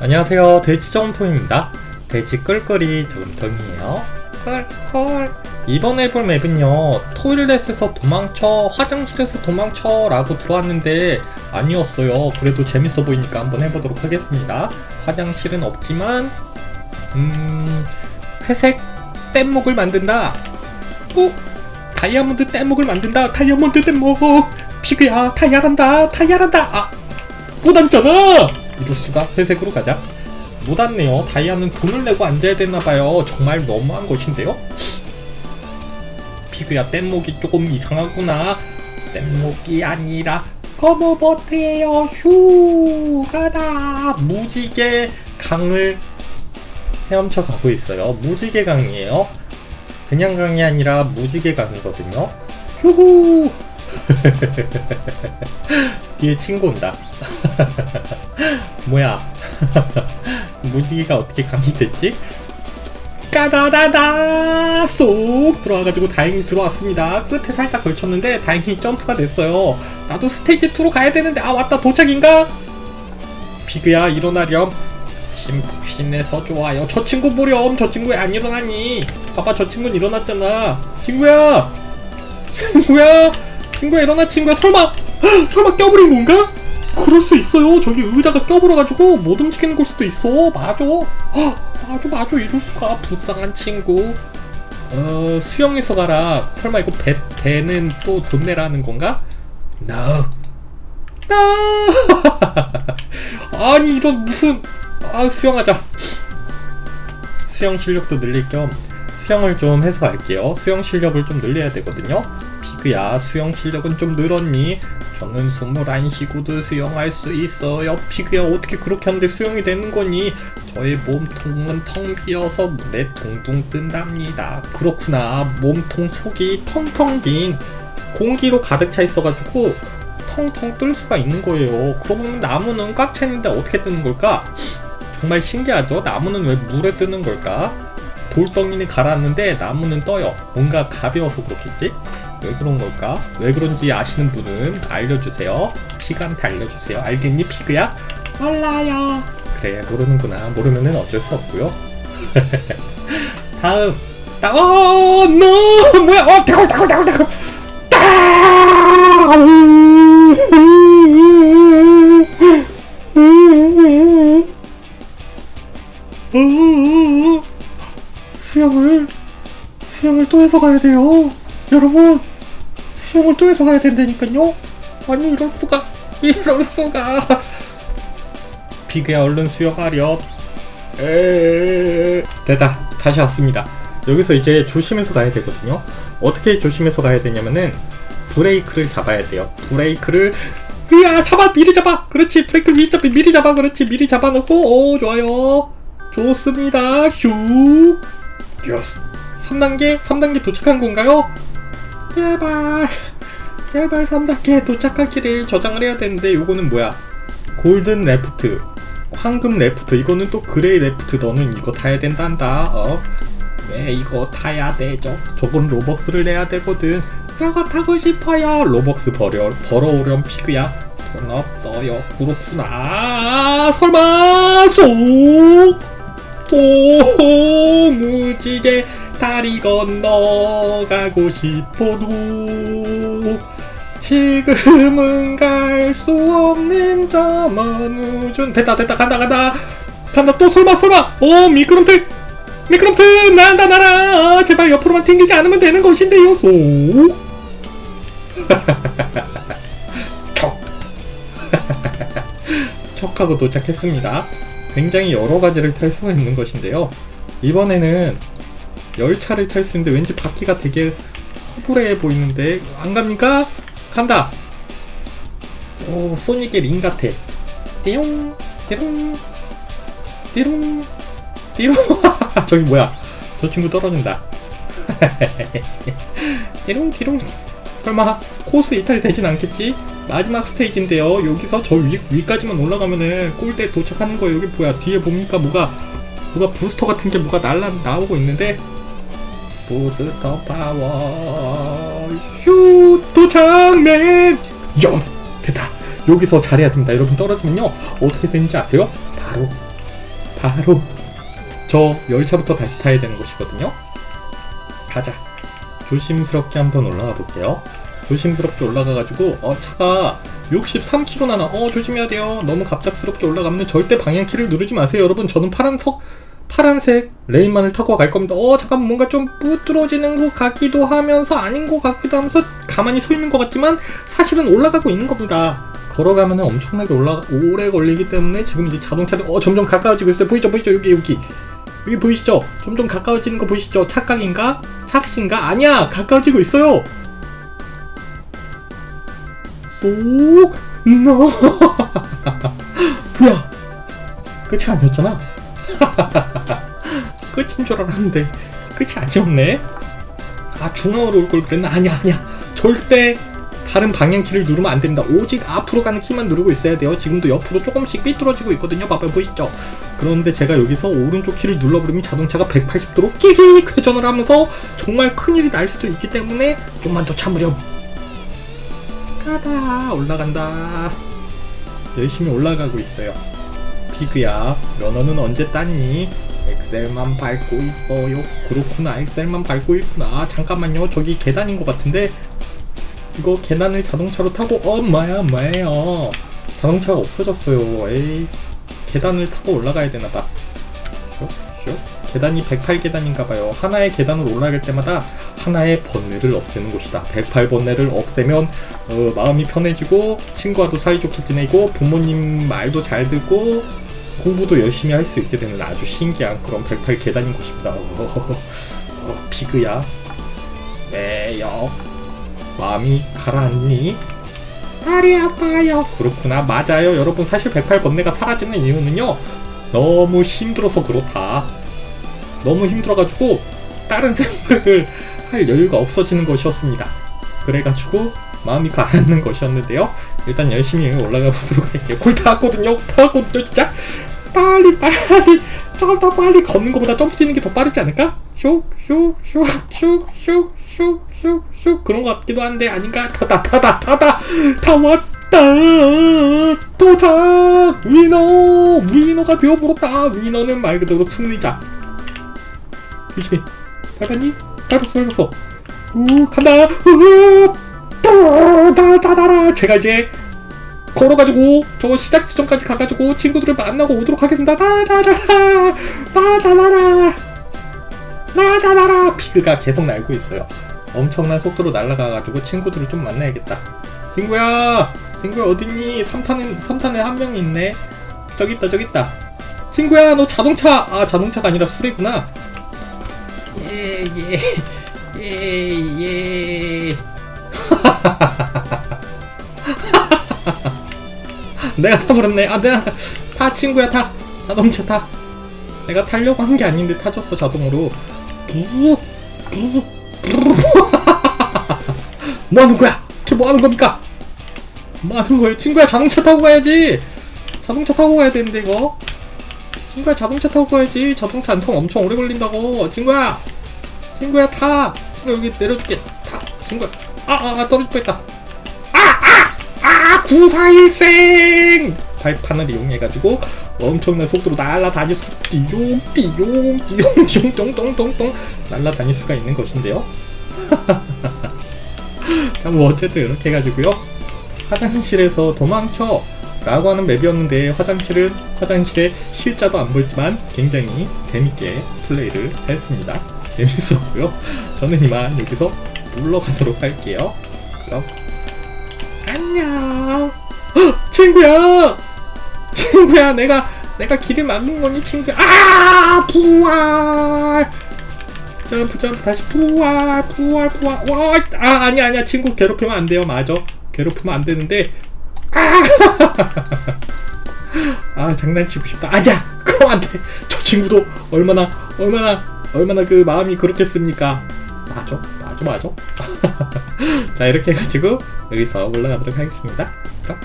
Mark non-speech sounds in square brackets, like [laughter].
안녕하세요. 돼지 저금통입니다. 돼지 끌끌이 저금통이에요. 끌끌 이번 해볼 맵은요 토일렛에서 도망쳐 화장실에서 도망쳐 라고 들어왔는데 아니었어요. 그래도 재밌어 보이니까 한번 해보도록 하겠습니다. 화장실은 없지만 음 회색 뗏목을 만든다. 꾹 다이아몬드 뗏목을 만든다. 다이아몬드 뗏목! 피그야 다이아란다 다이아란다! 아! 못 앉잖아 수가 회색으로 가자. 못 왔네요. 다이아는 돈을 내고 앉아야 되나봐요. 정말 너무한 것인데요? 피그야 뗏목이 조금 이상하구나. 뗏목이 아니라 커머버트예요. 슈 가다. 무지개 강을 헤엄쳐 가고 있어요. 무지개 강이에요. 그냥 강이 아니라 무지개 강이거든요. 휴후! [laughs] 뒤에 친구 온다 [laughs] 뭐야? [laughs] 무지개가 어떻게 강이 됐지? 까다다다! 쏙 들어와가지고 다행히 들어왔습니다. 끝에 살짝 걸쳤는데 다행히 점프가 됐어요. 나도 스테이지 2로 가야 되는데 아 왔다. 도착인가? 비그야 일어나렴. 심복신해서 좋아요. 저 친구 보렴. 저 친구 왜안 일어나니. 봐봐 저 친구는 일어났잖아. 친구야! [laughs] 친구야! 친구야 일어나 친구야. 설마! [gasps] 설마 껴버린 건가? 그럴 수 있어요. 저기 의자가 껴버려가지고 못 움직이는 걸 수도 있어. 맞아. 헉, 맞아, 맞아. 이럴 수가. 불쌍한 친구. 어, 수영에서 가라. 설마 이거 배, 배는 또 돈 내라는 건가? No. No. [laughs] 아니, 이런 무슨. 아, 수영하자. 수영 실력도 늘릴 겸 수영을 좀 해서 갈게요. 수영 실력을 좀 늘려야 되거든요. 피그야, 수영 실력은 좀 늘었니? 저는 숨을 안 쉬고도 수영할 수 있어요. 피그야 어떻게 그렇게 하는데 수영이 되는 거니? 저의 몸통은 텅 비어서 물에 둥둥 뜬답니다. 그렇구나. 몸통 속이 텅텅 빈 공기로 가득 차 있어가지고 텅텅 뜰 수가 있는 거예요. 그러고 보면 나무는 꽉 차 있는데 어떻게 뜨는 걸까? 정말 신기하죠? 나무는 왜 물에 뜨는 걸까? 돌덩이는 가라앉는데 나무는 떠요. 뭔가 가벼워서 그렇겠지? 왜 그런 걸까? 왜 그런지 아시는 분은 알려주세요. 피가한테 알려주세요. 알겠니, 피그야? 몰라요. 그래, 모르는구나. 모르면은 어쩔 수 없고요. 다음. 나, 어, no! 뭐야? 어, 대걸, 대걸, 대걸, 대걸. 수영을 수영을 또 해서 가야 돼요. 여러분 수영을 또 해서 가야 된다니까요. 아니 이럴 수가 이럴 수가. 비그야 얼른 수영하렴. 에 됐다 다시 왔습니다. 여기서 이제 조심해서 가야 되거든요. 어떻게 조심해서 가야 되냐면은 브레이크를 잡아야 돼요. 브레이크를 야 잡아 미리 잡아 그렇지 브레이크 미리 잡아 미리 잡아 그렇지 미리 잡아놓고 오 좋아요 좋습니다 슉 예스 3단계 3단계 도착한 건가요? 제발 제발 3단계 도착하기를 저장을 해야 되는데 요거는 뭐야? 골든 레프트 황금 레프트. 이거는 또 그레이 레프트. 너는 이거 타야 된단다. 어? 왜 이거 타야 되죠? 저건 로벅스를 내야 되거든. 저거 타고 싶어요. 로벅스 벌여, 벌어오렴 피그야. 돈 없어요. 그렇구나. 아, 설마 쏙 또 무지개 다리 건너가고 싶어도 지금은 갈 수 없는 저먼 우준. 됐다 됐다 간다 간다. 간다 또 설마 설마. 오 미끄럼틀 미끄럼틀 난다 날아 제발 옆으로만 튕기지 않으면 되는 것인데요. 쏙 [laughs] 척. [laughs] 척하고 도착했습니다 굉장히 여러 가지를 탈 수가 있는 것인데요. 이번에는 열차를 탈 수 있는데 왠지 바퀴가 되게 허브레해 보이는데 안 갑니까? 간다. 오 소닉의 링 같아. 띠용 띠용 띠용 띠용 저기 뭐야? 저 친구 떨어진다. [laughs] 띠용 띠용 설마 코스 이탈 되진 않겠지? 마지막 스테이지인데요. 여기서 저 위, 위까지만 올라가면은 골대 도착하는 거예요. 여기 뭐야? 뒤에 봅니까? 뭐가 뭐가 부스터 같은 게 뭐가 날라 나오고 있는데 부스터 파워 슈 도착맨 여스 됐다. 여기서 잘해야 됩니다. 여러분 떨어지면요 어떻게 되는지 아세요? 바로 바로 저 열차부터 다시 타야 되는 곳이거든요. 가자. 조심스럽게 한번 올라가 볼게요. 조심스럽게 올라가가지고 어 차가 63km 나나 어 조심해야 돼요. 너무 갑작스럽게 올라가면 절대 방향키를 누르지 마세요, 여러분. 저는 파란석 파란색 레인만을 타고 갈 겁니다. 어 잠깐 뭔가 좀 뿌드러지는 것 같기도 하면서 아닌 것 같기도 하면서 가만히 서 있는 것 같지만 사실은 올라가고 있는 겁니다. 걸어가면 엄청나게 올라가 오래 걸리기 때문에 지금 이제 자동차를 어 점점 가까워지고 있어요. 보이죠, 보이죠, 여기 여기 여기 보이시죠? 점점 가까워지는 거 보이시죠? 착각인가? 착신가? 아니야, 가까워지고 있어요. 쏙, 너. 뭐야? 끝이 아니었잖아. [laughs] 끝인 줄 알았는데 끝이 아니었네. 아 중앙으로 올 걸 그랬나? 아니야 아니야. 절대 다른 방향키를 누르면 안 됩니다. 오직 앞으로 가는 키만 누르고 있어야 돼요. 지금도 옆으로 조금씩 삐뚤어지고 있거든요. 봐봐요 보이시죠? 그런데 제가 여기서 오른쪽 키를 눌러버리면 자동차가 180도로 끼익 회전을 하면서 정말 큰일이 날 수도 있기 때문에 좀만 더 참으렴. 가다 올라간다. 열심히 올라가고 있어요. 비그야, 면허는 언제 땄니? 엑셀만 밟고 있어요. 그렇구나, 엑셀만 밟고 있구나. 잠깐만요, 저기 계단인 것 같은데 이거 계단을 자동차로 타고 엄마야, 엄마예요. 자동차가 없어졌어요. 에이, 계단을 타고 올라가야 되나봐. 슉, 슉. 계단이 108계단인가봐요. 하나의 계단으로 올라갈 때마다 하나의 번뇌를 없애는 곳이다. 108번뇌를 없애면 어, 마음이 편해지고 친구와도 사이좋게 지내고 부모님 말도 잘 듣고 공부도 열심히 할 수 있게 되는 아주 신기한 그런 108계단인 곳입니다. 어, [laughs] 어, 피그야. 왜요? 마음이 가라앉니? 다리 아파요. 그렇구나. 맞아요. 여러분 사실 108번뇌가 사라지는 이유는요. 너무 힘들어서 그렇다. 너무 힘들어가지고 다른 생각을 할 여유가 없어지는 것이었습니다. 그래가지고 마음이 가라앉는 것이었는데요. 일단 열심히 올라가 보도록 할게요. 거의 다 왔거든요. 다 왔거든요, 진짜. 빨리 빨리 조금 더 빨리 걷는 것보다 점프 뛰는 게 더 빠르지 않을까? 슉슉슉슉슉슉슉슉 그런 것 같기도 한데 아닌가? 타다 타다 타다 다 왔다 도착 위너 위너가 되어버렸다 위너는 말 그대로 승리자 조심해 밟았니? 밟았어 밟았어. 우 간다. 우다다다라 제가 이제 걸어가지고 저 시작 지점까지 가가지고 친구들을 만나고 오도록 하겠습니다. 다다다라 다다다라 다다다라 피그가 계속 날고 있어요. 엄청난 속도로 날아가가지고 친구들을 좀 만나야겠다. 친구야! 친구야 어딨니? 3탄에 3탄에 한 명이 있네. 저기 있다 저기 있다. 친구야 너 자동차! 아 자동차가 아니라 수레구나 예예예예 예, 예. [laughs] 내가 타버렸네. 아, 내가 타, 타 친구야 타. 자동차 타. 내가 타려고 한 게 아닌데 타졌어 자동으로. [laughs] 뭐 하는 거야? 걔 뭐 하는 겁니까? 뭐 하는 거예요? 친구야 자동차 타고 가야지. 자동차 타고 가야 되는데 이거. 친구야 자동차 타고 가야지. 자동차 안 타면 엄청 오래 걸린다고. 친구야. 친구야 타. 친구 여기 내려줄게. 타. 친구야. 아, 아, 아 떨어질 뻔했다. 아, 구사일생! 발판을 이용해가지고 엄청난 속도로 날아다닐 수, 띠용, 띠용, 띠용, 띠용, 똥똥똥똥 날아다닐 수가 있는 것인데요. [laughs] 자, 뭐 어쨌든 이렇게 해가지고요. 화장실에서 도망쳐! 라고 하는 맵이었는데 화장실은 화장실에 실자도 안 보였지만 굉장히 재밌게 플레이를 했습니다. [laughs] 재밌었고요. 저는 이만 여기서 물러가도록 할게요. 그럼 안녕. 헉, 친구야. 친구야, 내가 내가 길을 막는 거니 친구야. 아, 부활. 점프 점프 다시 부활 부활 부활. 와, 아 아니야 아니야 친구 괴롭히면 안 돼요. 맞아. 괴롭히면 안 되는데. 아, [laughs] 아 장난치고 싶다. 아자, 그럼 안 돼. 저 친구도 얼마나 얼마나 얼마나 그 마음이 그렇겠습니까? 맞아, 맞아, 맞아. [laughs] 자 이렇게 해가지고 여기서 올라가도록 하겠습니다. 그럼